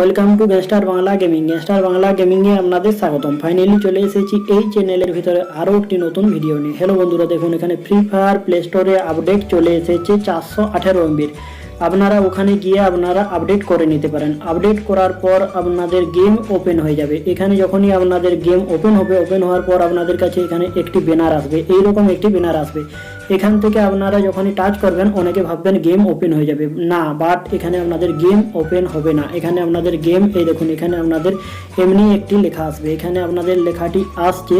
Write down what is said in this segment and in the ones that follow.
Welcome to gangster Bangla gaming. Gangster Bangla গেমিংয়ে আপনাদের স্বাগতম। Finally চলে এসেছি এই চ্যানেলের ভিতরে আরও একটি নতুন ভিডিও নিয়ে। হ্যালো বন্ধুরা, দেখুন এখানে ফ্রি ফায়ার প্লে স্টোরে আপডেট চলে এসেছে চারশো আঠেরো এমবির আপনারা ওখানে গিয়ে আপনারা আপডেট করে নিতে পারেন। আপডেট করার পর আপনাদের গেম ওপেন হয়ে যাবে। এখানে যখনই আপনাদের গেম ওপেন হবে ওপেন হওয়ার পর আপনাদের কাছে এখানে একটি ব্যানার আসবে। এইরকম একটি ব্যানার আসবে। এখান থেকে আপনারা যখনই টাচ করবেন, অনেকে ভাববেন গেম ওপেন হয়ে যাবে। না বাট এখানে আপনাদের গেম ওপেন হবে না। এখানে আপনাদের গেম এই দেখুন, এখানে আপনাদের এমনি একটি লেখা আসবে। এখানে আপনাদের লেখাটি আসছে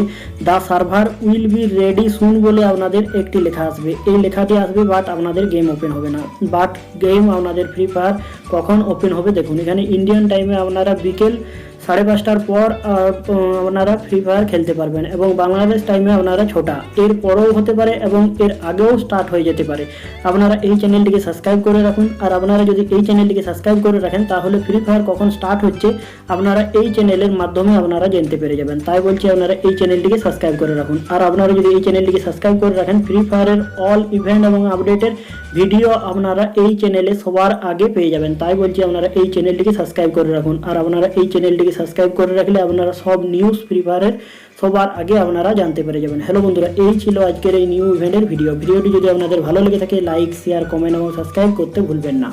the server will be ready soon বলে আপনাদের একটি লেখা আসবে। এই লেখাটি আসবে বাট আপনাদের গেম ওপেন হবে না। বাট গেম আপনাদের ফ্রি ফায়ার কখন ওপেন হবে? দেখুন, এখানে ইন্ডিয়ান টাইমে আপনারা বিকেল সাড়ে পাঁচটার পর আপনারা ফ্রি ফায়ার খেলতে পারবেন এবং বাংলাদেশ টাইমে আপনারা ছোটা। এর পরেও হতে পারে এবং এর আগেও স্টার্ট হয়ে যেতে পারে। আপনারা এই চ্যানেলটিকে সাবস্ক্রাইব করে রাখুন। আর আপনারা যদি এই চ্যানেলটিকে সাবস্ক্রাইব করে রাখেন, তাহলে ফ্রি ফায়ার কখন স্টার্ট হচ্ছে, আপনারা এই চ্যানেলের মাধ্যমে আপনারা জানতে পেরে যাবেন। তাই বলছি, আপনারা এই চ্যানেলটিকে সাবস্ক্রাইব করে রাখুন। আর আপনারা যদি এই চ্যানেলটিকে সাবস্ক্রাইব করে রাখেন ফ্রি ফায়ারের অল ইভেন্ট এবং আপডেটের ভিডিও আপনারা এই চ্যানেলে সবার আগে পেয়ে যাবেন। তাই বলছি, আপনারা এই চ্যানেলটিকে সাবস্ক্রাইব করে রাখুন। আর আপনারা এই চ্যানেলটিকে সাবস্ক্রাইব করে রাখলে আপনারা সব নিউজ ফ্রি ফায়ারের সবার আগে আপনারা জানতে পেরে যাবেন। হ্যালো বন্ধুরা, এই ছিল আজকের এই নিউ ইভেন্টের ভিডিও ভিডিওটি যদি আপনাদের ভালো লেগে থাকে লাইক শেয়ার কমেন্ট এবং সাবস্ক্রাইব করতে ভুলবেন না।